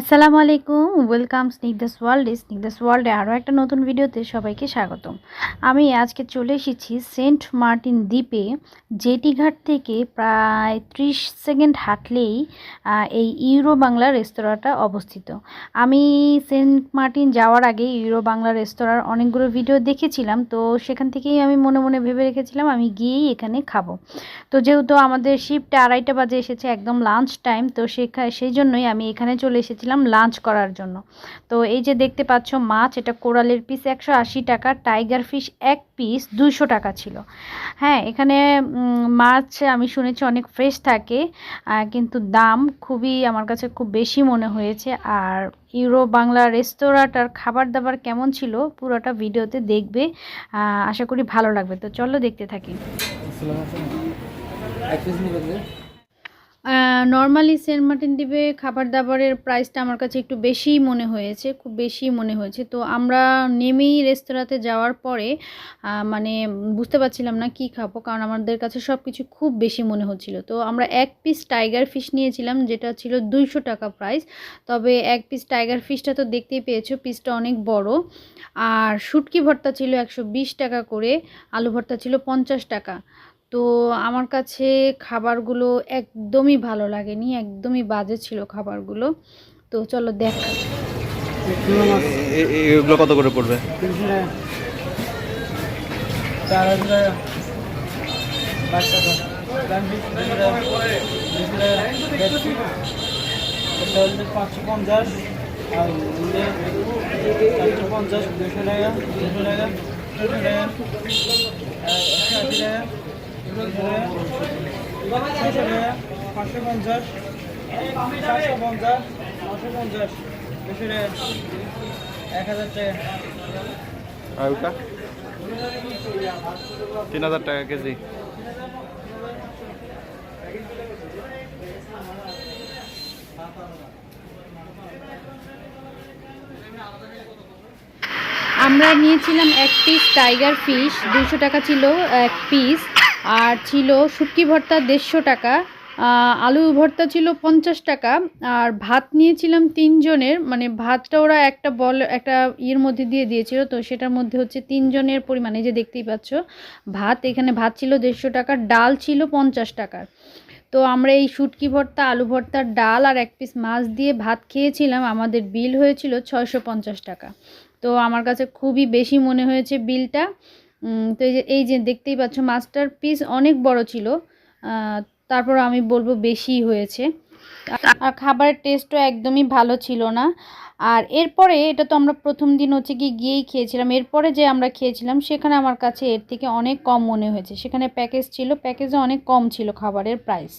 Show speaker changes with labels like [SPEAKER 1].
[SPEAKER 1] আসসালামু আলাইকুম, welcome Snigdha's world. Snigdha's ওয়ার্ল্ডে আরও একটা নতুন ভিডিওতে সবাইকে স্বাগতম। আমি আজকে চলে এসেছি সেন্ট মার্টিন দ্বীপে জেটিঘাট থেকে প্রায় ত্রিশ সেকেন্ড হাঁটলেই এই ইউরো বাংলা রেস্তোরাঁটা অবস্থিত। আমি সেন্ট মার্টিন যাওয়ার আগে ইউরো বাংলা রেস্তোরাঁর অনেকগুলো ভিডিও দেখেছিলাম, তো সেখান থেকেই আমি মনে মনে ভেবে রেখেছিলাম আমি গিয়েই এখানে খাব। তো যেহেতু আমাদের শিফটে আড়াইটা বাজে এসেছে, একদম লাঞ্চ টাইম, তো সেখা, সেই জন্যই আমি এখানে চলে এসেছিলাম লাঞ্চ করার জন্য। তো এই যে দেখতে পাচ্ছ মাছ, এটা কোরালের পিস একশো আশি টাকা টাইগার ফিশ এক পিস দুইশো টাকা ছিল। হ্যাঁ এখানে মাছ আমি শুনেছি অনেক ফ্রেশ থাকে কিন্তু দাম খুবই আমার কাছে খুব বেশি মনে হয়েছে। আর ইউরো বাংলা রেস্তোরাঁটার খাবার দাবার কেমন ছিল পুরোটা ভিডিওতে দেখবে আশা করি ভালো লাগবে। তো চলো দেখতে থাকি। নর্মালি সেন্ট মার্টিন দ্বীপে খাবার দাবারের প্রাইসটা আমার কাছে একটু বেশিই মনে হয়েছে, খুব বেশি মনে হয়েছে। তো আমরা নেমেই রেস্তোরাঁতে যাওয়ার পরে মানে বুঝতে পারছিলাম না কি খাব, কারণ আমাদের কাছে সব কিছু খুব বেশি মনে হচ্ছিল। তো আমরা এক পিস টাইগার ফিশ নিয়েছিলাম, যেটা ছিল দুইশো টাকা প্রাইস তবে এক পিস টাইগার ফিশটা তো দেখতেই পেয়েছ পিসটা অনেক বড়। আর শুটকি ভর্তা ছিল একশো বিশ টাকা করে, আলু ভর্তা ছিল পঞ্চাশ টাকা। তো আমার কাছে খাবারগুলো একদমই ভালো লাগেনি একদমই বাজে ছিল খাবারগুলো। তো চলো দেখা।
[SPEAKER 2] এগুলো কত করে পড়বে?
[SPEAKER 3] পাঁচশো পঞ্চাশ আর চারশো পঞ্চাশ দুশো টাকা দুশো টাকা দুশো টাকা একশো আশি টাকা। পাঁচশো পঞ্চাশ পঞ্চাশ পঞ্চাশ এক হাজার টাকা
[SPEAKER 2] তিন হাজার টাকা কেজি।
[SPEAKER 1] আমরা নিয়েছিলাম এক পিস টাইগার ফিশ দুশো টাকা ছিল, এক পিস আর ছিল শুটকি ভর্তা দেড়শো টাকা আলু ভর্তা ছিল পঞ্চাশ টাকা, আর ভাত নিয়েছিলাম তিনজনের মানে ভাতটা ওরা একটা বল, একটা ইয়ের মধ্যে দিয়ে দিয়েছিল, তো সেটার মধ্যে হচ্ছে তিনজনের পরিমাণে যে দেখতেই পাচ্ছ, ভাত, এখানে ভাত ছিল দেড়শো টাকা, ডাল ছিল পঞ্চাশ টাকার তো আমরা এই শুটকি ভর্তা, আলু ভর্তার ডাল আর এক পিস মাছ দিয়ে ভাত খেয়েছিলাম, আমাদের বিল হয়েছিল ছয়শো পঞ্চাশ টাকা। তো আমার কাছে খুবই বেশি মনে হয়েছে বিলটা। তো এই যে এই যে দেখতেই পাচ্ছ মাছটার পিস অনেক বড় ছিল। তারপর আমি বলব বেশি হয়েছে। আর খাবারের টেস্টও একদমই ভালো ছিল না। আর এরপরে, এটা তো আমরা প্রথম দিন হচ্ছে কি গিয়েই খেয়েছিলাম। এরপরে যে আমরা খেয়েছিলাম, সেখানে আমার কাছে এর থেকে অনেক কম মনে হয়েছে। সেখানে প্যাকেজ ছিল প্যাকেজে অনেক কম ছিল খাবারের প্রাইস